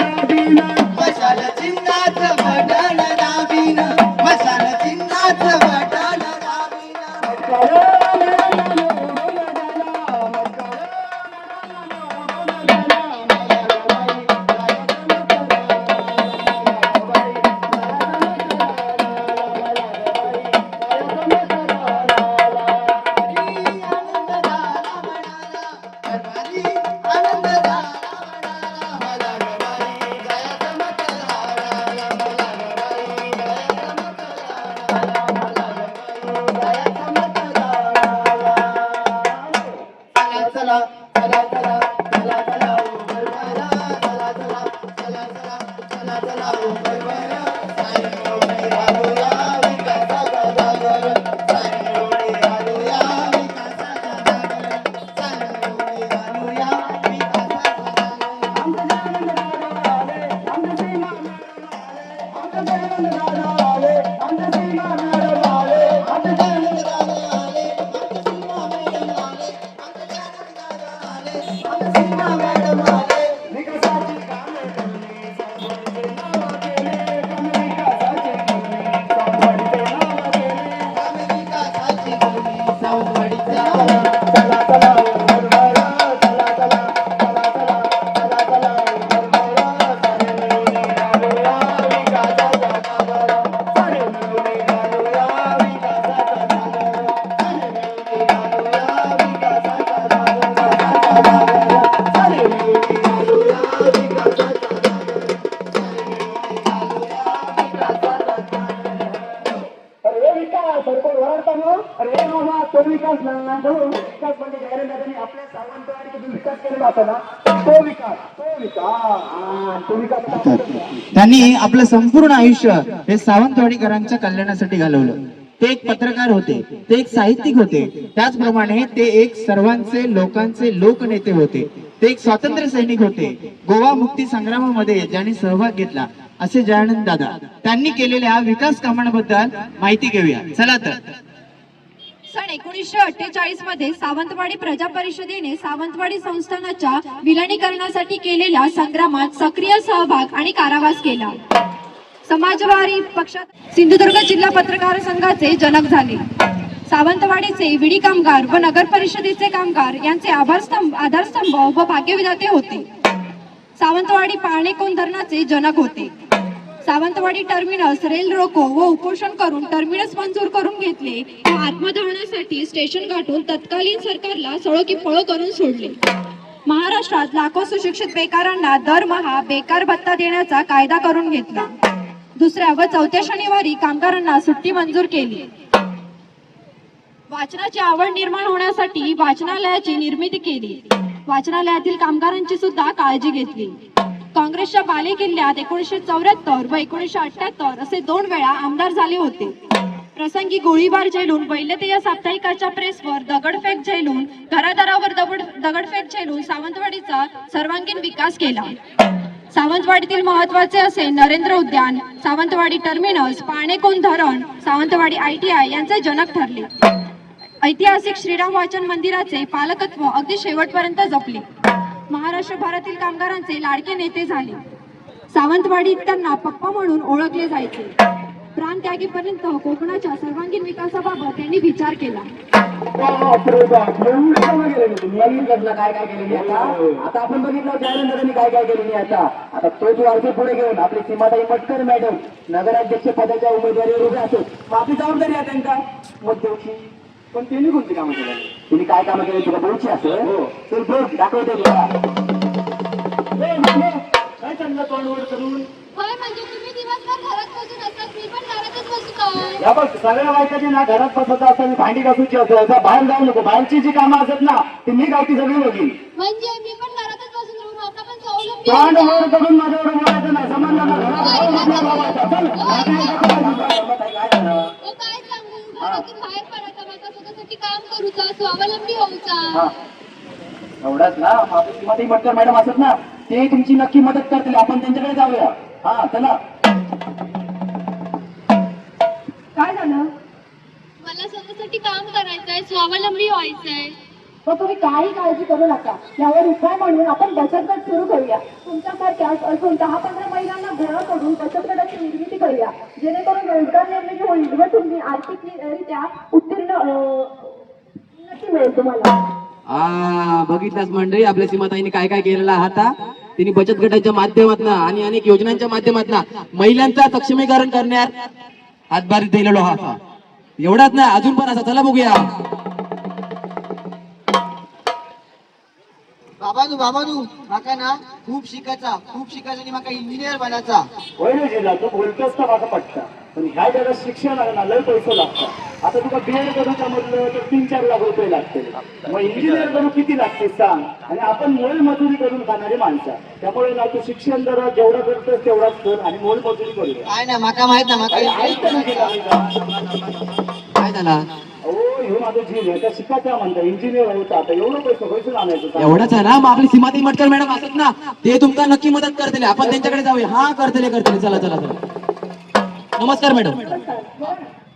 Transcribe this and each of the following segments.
ዳቢና अरे बाबा तो विकास नाही विकास म्हणजे जयराम आपल्या सावंतवाडीचा जो विकास केलेला होता ना तो विकास तो विकास तो विकास त्यांनी आपलं संपूर्ण आयुष्य हे सावंतवाडीकरांच्या कल्याणासाठी घालवलं. ते एक पत्रकार होते ते एक साहित्यिक होते. त्याचप्रमाणे ते एक सर्वांचे लोकांचे लोकनेते होते. ते एक स्वातंत्र्य सैनिक होते. गोवा मुक्ती संग्रामामध्ये ज्यांनी सहभाग घेतला असे जयानंद दादा. त्यांनी केलेल्या विकास कामांबद्दल माहिती घेऊया. चला तर. सन एकोणीसशे अठ्ठेचाळीसमध्ये सावंतवाडी प्रजा परिषदेने सावंतवाडी संस्थानाच्या विलनीकरणासाठी केलेल्या संग्रामात सक्रिय सहभाग आणि कारावास केला. समाजवादी पक्षात सिंधुदुर्ग जिल्हा पत्रकार संघाचे जनक झाले. सावंतवाडीचे विडी कामगार व नगर परिषदेचे कामगार यांचे आभारस्तंभ आधारस्तंभ व भाग्यविधाते होते. सावंतवाडी पाळणे कोण धरणाचे जनक होते. सावंतवाडी टर्मिनस रेल रोको व उपोषण करून टर्मिनस मंजूर करून घेतले. व आत्मदहनासाठी स्टेशन गाठून तत्कालीन सरकारला सळो की पळो करून सोडले. महाराष्ट्रात लाखो सुशिक्षित बेकारांना दरमहा बेकार भत्ता देण्याचा कायदा करून घेतला. दुसऱ्या व चौथ्या शनिवारी कामगारांना सुट्टी मंजूर केली. वाचनाची आवड निर्माण होण्यासाठी वाचनालयाची निर्मिती केली. वाचनालयातील कामगारांची सुद्धा काळजी घेतली. काँग्रेसच्या बालेकिल्ल्यात एकोणीसशे चौऱ्याहत्तर व एकोणीसशे अठ्याहत्तर असे दोन वेळा आमदार झाले होते. प्रसंगी गोळीबार झेलून वैल्यते या साप्ताहिकाच्या प्रेसवर दगडफेक झेलून घरादारावर दगड दगडफेक झेलून सावंतवाडीचा सर्वांगीण विकास केला. सावंतवाडीतील महत्त्वाचे असे नरेंद्र उद्यान सावंतवाडी टर्मिनस पाणेकोन धरण सावंतवाडी आय टी आय यांचे जनक ठरले. ऐतिहासिक श्रीराम वाचन मंदिराचे पालकत्व अगदी शेवटपर्यंत जपले. महाराष्ट्र भरातील कामगारांचे लाडके नेते झाले सावंतवाडीत त्यांना पप्पा म्हणून ओळखले जायचे प्राणत्यागीपर्यंत कोकणाच्या सर्वांगीण विकासाबाबत त्यांनी विचार केला काय काय केलेली आता आता आपण बघितलं जयनंद काय काय केलेली आता आता तोच वारसे पुढे घेऊन आपली सीमाताई मटकर मॅडम नगराध्यक्ष पदाच्या उमेदवारीवर उभे असो आपली जबाबदारी आहे त्यांका मत पण त्यांनी कोणती कामं केली तुम्ही काय कामं केली तुला बोलची असं? चल बघ दाखवते तुला. ए, मामे, काय चाललं तोंड वर करून? होय म्हणजे तुम्ही दिवसभर घरात बसून असतात मी पण घरातच बसतोय या बघ सगळ्या बायकाची ना घरात बसायचं असं आणि भांडी घासूची असं बाहेर जाऊ नको. बाहेरची जी कामं असत ना ती मी गावती सगळी बघीन. म्हणजे मी पण घरातच बसून राहून आता पण स्वावलंबी तोंड आहे. वर करून माझ्यावर बोलायचं नाही. संबंधांना घरात जाऊन आपल्या भावाचा. चल, आता हे काय झालं? हो काय सांगू? घरातून बाहेर पडायचा माझा स्वतःसाठी काम करूचा स्वावलंबी होऊचा हा. एवढंच ना? सीमाताई मटकर मॅडम असत ना? ते तुमची नक्की मदत करतील. आपण त्यांच्याकडे जाऊया. हा चला. काय झालं? मला स्वतःसाठी काम करायचंय स्वावलंबी व्हायचंय. मग तुम्ही काही काळजी करू नका. यावर उपाय म्हणून आपण बचत गट सुरू करूया. तुमच्यासारख्या अजून दहा पंधरा महिलांना करून बचत गटाची निर्मिती करूया जेणेकरून रोजगार निर्मिती होईल व तुम्ही आर्थिकरित्या उत्तीर्ण नक्की मिळेल तुम्हाला. आ बघितल्यास मंडळी आपल्या सीमाताईने काय काय केलेला आता? तिने बचत गटाच्या माध्यमातून आणि अनेक योजनांच्या माध्यमातून महिलांचा सक्षमीकरण करण्यात हातभार दिलेलो हा एवढाच ना अजून पण असा चला बघूया. बाबानू बाबानू माका ना खूप शिकायचा खूप शिकायचा आणि माका इंजिनियर बनायचा. वैर जिल्हा तू बोलतोस का माझा पट्टा पण ह्या जगात शिक्षण ना लय पैसे लागतात. आता तुला बीएड करूच्या मधलं तर तीन चार लाख रुपये लागतील. मग इंजिनियर करू किती लागते सांग. आणि आपण मोल मजुरी करून खाणारी माणसं. त्यामुळे ना तू शिक्षण जरा जेवढं करतोस तेवढाच कर आणि मोल मजुरी करूया. काय ना माका माहीत ना माका तर. काय? झाला ह्यो माझं जीव आहे त्या शिकायचा म्हणता इंजिनियर होता आता एवढं पैसे पैसे आणायचं. एवढंच आहे ना? मग आपली सीमाताई मटकर मॅडम असत ना ते तुमका नक्की मदत करतील. आपण त्यांच्याकडे जाऊया. हा करतील करतील. चला चला चला. नमस्कार मॅडम.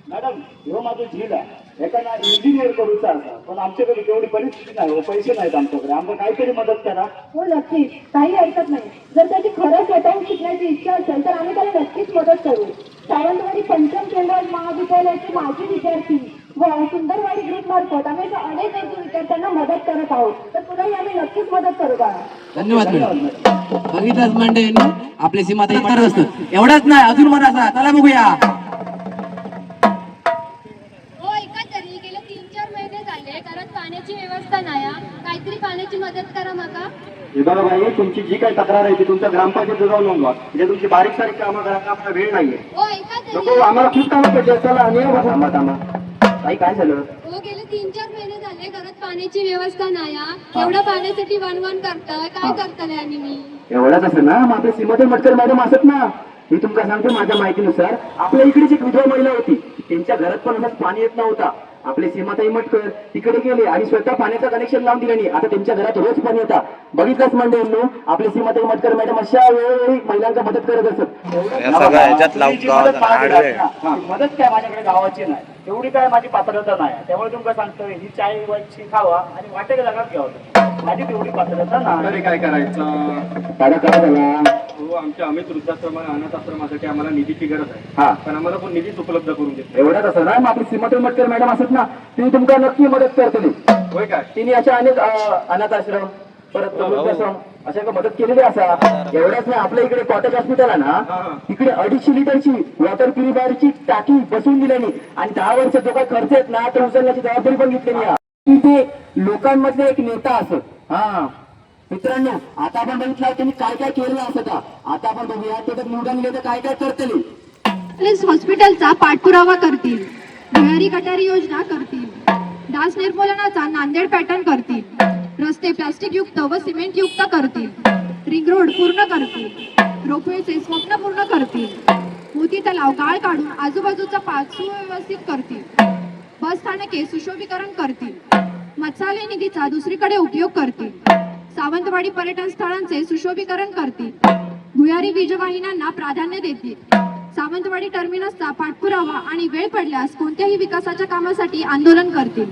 मॅडम ह्यो माझं झील आहे. एखादा इंजिनियर करूचा असा. पण आमच्याकडे तेवढी परिस्थिती नाही हो. पैसे नाहीत आमच्याकडे. आमचं काहीतरी मदत करा. हो नक्कीच काही हरकत नाही. जर त्याची खरंच स्वतःहून शिकण्याची इच्छा असेल तर आम्ही त्याला नक्कीच मदत करू. सावंतवाडी पंचम केंद्र महाविद्यालयाचे माजी विद्यार्थी व सुंदरवाडी ग्रुप मार्फत आम्ही अनेक विद्यार्थ्यांना मदत करत आहोत. तर तुलाही आम्ही नक्कीच मदत करू बाळा धन्यवाद मॅडम बघितलंच मंडळींनी आपली सीमाताई करत असत एवढंच नाही अजून म्हणा असा. चला बघूया. हो ऐका तरी गेले तीन चार महिने झाले घरात पाण्याची व्यवस्था नाही. काहीतरी पाण्याची मदत करा माका. हे बघा बाई तुमची जी काही तक्रार आहे ती तुमच्या ग्रामपंचायत जाऊन नोंदवा. म्हणजे तुमची बारीक सारीक कामं करायला आपला वेळ नाहीये. हो नको आम्हाला खूप कामं पाहिजे चला आणि. थांबा थांबा. काही काय झालं? हो गेले तीन चार महिने झाले घरात पाण्याची व्यवस्था नाही हा. एवढ्या पाण्यासाठी वनवन करताय. काय करताय आणि मी? एवढाच असं ना मग आपले सीमाते मटकर मॅडम असत ना. मी तुमका सांगतो माझ्या माहितीनुसार. आपल्या इकडेच एक विधवा महिला होती. त्यांच्या घरात पण असंच पाणी येत नव्हता. आपले सीमाताई मटकर तिकडे गेले आणि स्वतः पाण्याचं कनेक्शन लावून दिलं नाही. आता त्यांच्या घरात रोज पाणी येतात बघितलंच मंडळींनो आपले सीमाताई मटकर मॅडम अशा वेळोवेळी महिलांचा मदत करत असत. मदत काय माझ्याकडे गावाची नाही. तेवढी काय माझी पात्रता नाही. त्यामुळे तुमका सांगतोय ही चाय वाची खावा आणि वाटेक जागा घ्यावं माझी तेवढी पात्रता नाही. तरी काय करायचं? काय हो आमच्या अमित वृद्धाश्रम आणि अनाथ आश्रमासाठी आम्हाला निधीची गरज आहे. हा. पण आम्हाला पण निधीच उपलब्ध करून देत एवढंच असं ना मग आपली सीमातून मटकर मॅडम असत ना. ती तुमका नक्की मदत करतली होय काय तिने अशा अनेक अं, अनाथ आश्रम परत वृद्धाश्रम अशा काही मदत केलेली असा. एवढंच नाही आपल्या इकडे कॉटेज हॉस्पिटल आहे हा, ना. तिकडे अडीचशे लिटरची वॉटर प्युरिफायरची टाकी बसवून दिल्याने आणि दहा वर्ष जो काही खर्च आहेत ना ते उचलण्याची जबाबदारी पण घेतलेली तिथे लोकांमधले एक नेता असत हा. मित्रांनो आता आपण बघितलं त्यांनी काय काय केलेलं असत आता आपण बघूया ते तर निवडून गेले तर काय काय करतले? पोलीस हॉस्पिटलचा पाठपुरावा करतील. भुयारी गटारी योजना करतील. डास निर्मूलनाचा नांदेड पॅटर्न करतील. रस्ते प्लास्टिक युक्त व सिमेंट युक्त करतील. रिंग रोड पूर्ण करतील. रोपवेचे स्वप्न पूर्ण करतील. मोती तलाव गाळ काढून आजूबाजूचा पाच सुव्यवस्थित करतील. बस स्थानके सुशोभीकरण करतील. मत्स्यालय निधीचा दुसरीकडे उपयोग करतील. सावंतवाडी पर्यटन स्थळांचे सुशोभीकरण करतील. भुयारी वीजवाहिन्यांना प्राधान्य देतील. सावंतवाडी टर्मिनसचा पाठपुरावा आणि वेळ पडल्यास कोणत्याही विकासाच्या कामासाठी आंदोलन करतील.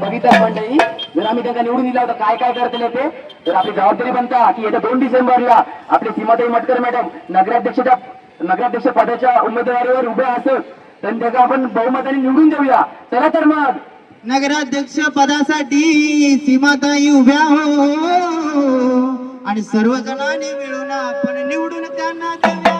बघितलं मंडळी जर आम्ही त्यांना निवडून दिला होता काय काय करतले ते तर आपली जबाबदारी बनता की येत्या दोन डिसेंबरला आपले सीमाताई मटकर मॅडम नगराध्यक्षच्या नगराध्यक्ष पदाच्या उमेदवारीवर उभ्या असत तर त्याचा आपण बहुमताने निवडून देऊया. चला तर मग. नगराध्यक्ष पदासाठी सीमाताई उभ्या हो. आणि सर्वजणांनी मिळून आपण निवडून त्यांना देऊया.